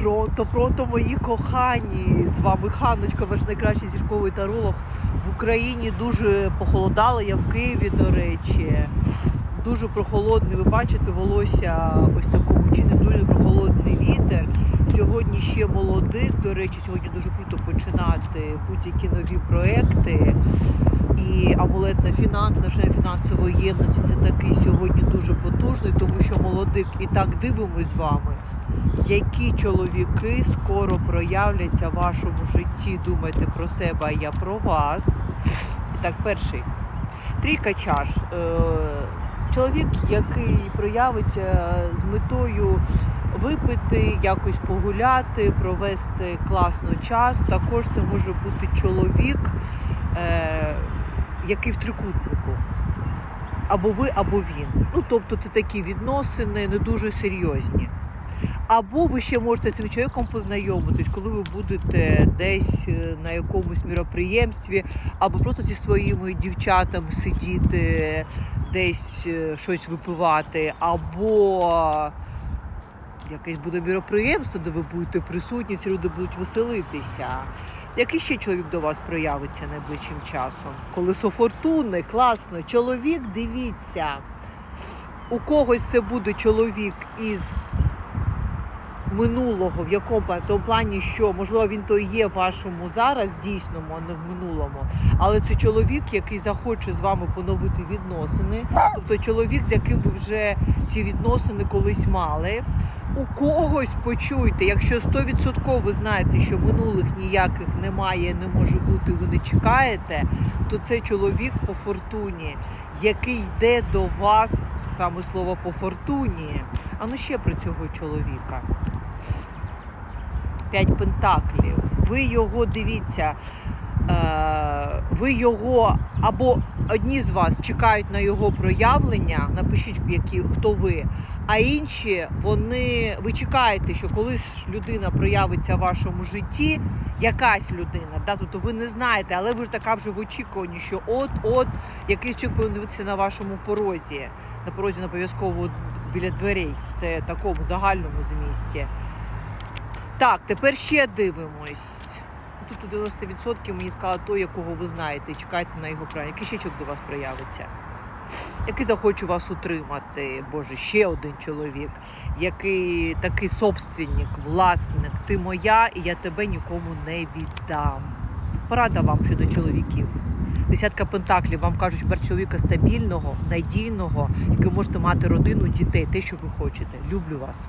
Пронто, пронто, мої кохані! З вами Ханночка, ваш найкращий зірковий таролог. В Україні дуже похолодало, я в Києві, до речі. Дуже прохолодний, ви бачите, волосся ось такому чи не дуже прохолодний вітер. Сьогодні ще молодик. До речі, сьогодні дуже круто починати будь-які нові проекти. І амулетна фінанс, наша фінансової ємності це такий сьогодні дуже потужний, тому що молодик і так дивимось з вами, які чоловіки скоро проявляться в вашому житті. Думайте про себе, а я про вас. І так, перший. Трійка чаш. Е, Чоловік, який проявиться з метою випити, якось погуляти, провести класно час. Також це може бути чоловік, який в трикутнику. Або ви, або він. Ну, тобто це такі відносини не дуже серйозні. Або ви ще можете з цим чоловіком познайомитись, коли ви будете десь е, на якомусь міроприємстві, або просто зі своїми дівчатами сидіти, десь е, щось випивати, або якесь буде міроприємство, де ви будете присутні, ці люди будуть веселитися. Який ще чоловік до вас проявиться найближчим часом? Колесо фортуни, класно. Чоловік, дивіться. У когось це буде чоловік із минулого, в якому в тому плані, що можливо він то є вашому зараз дійсному, а не в минулому. Але це чоловік, який захоче з вами поновити відносини. Тобто чоловік, з яким ви вже ці відносини колись мали. У когось почуйте, якщо 100% ви знаєте, що минулих ніяких немає, не може бути, ви не чекаєте, то це чоловік по фортуні, який йде до вас, саме слово по фортуні. А ну ще про цього чоловіка. П'ять пентаклів. Ви його дивіться. Е, ви його або одні з вас чекають на його проявлення, напишіть, які хто ви. А інші вони ви чекаєте, що колись людина проявиться в вашому житті, якась людина, да, тобто ви не знаєте, але ви ж така вже в очікуванні, що от-от якийсь чоловік повинен дивитися на вашому порозі, на порозі на обов'язково біля дверей. Це такому загальному змісті. Так, тепер ще дивимось. Тут у 90% мені сказали той, якого ви знаєте, і чекайте на його правильно. Який ще чоловік до вас проявиться? Який захоче вас утримати, Боже, ще один чоловік, який такий собственник, власник, ти моя, і я тебе нікому не віддам. Порада вам щодо чоловіків. Десятка пентаклів вам кажуть, беріть чоловіка стабільного, надійного, який можете мати родину, дітей, те, що ви хочете. Люблю вас.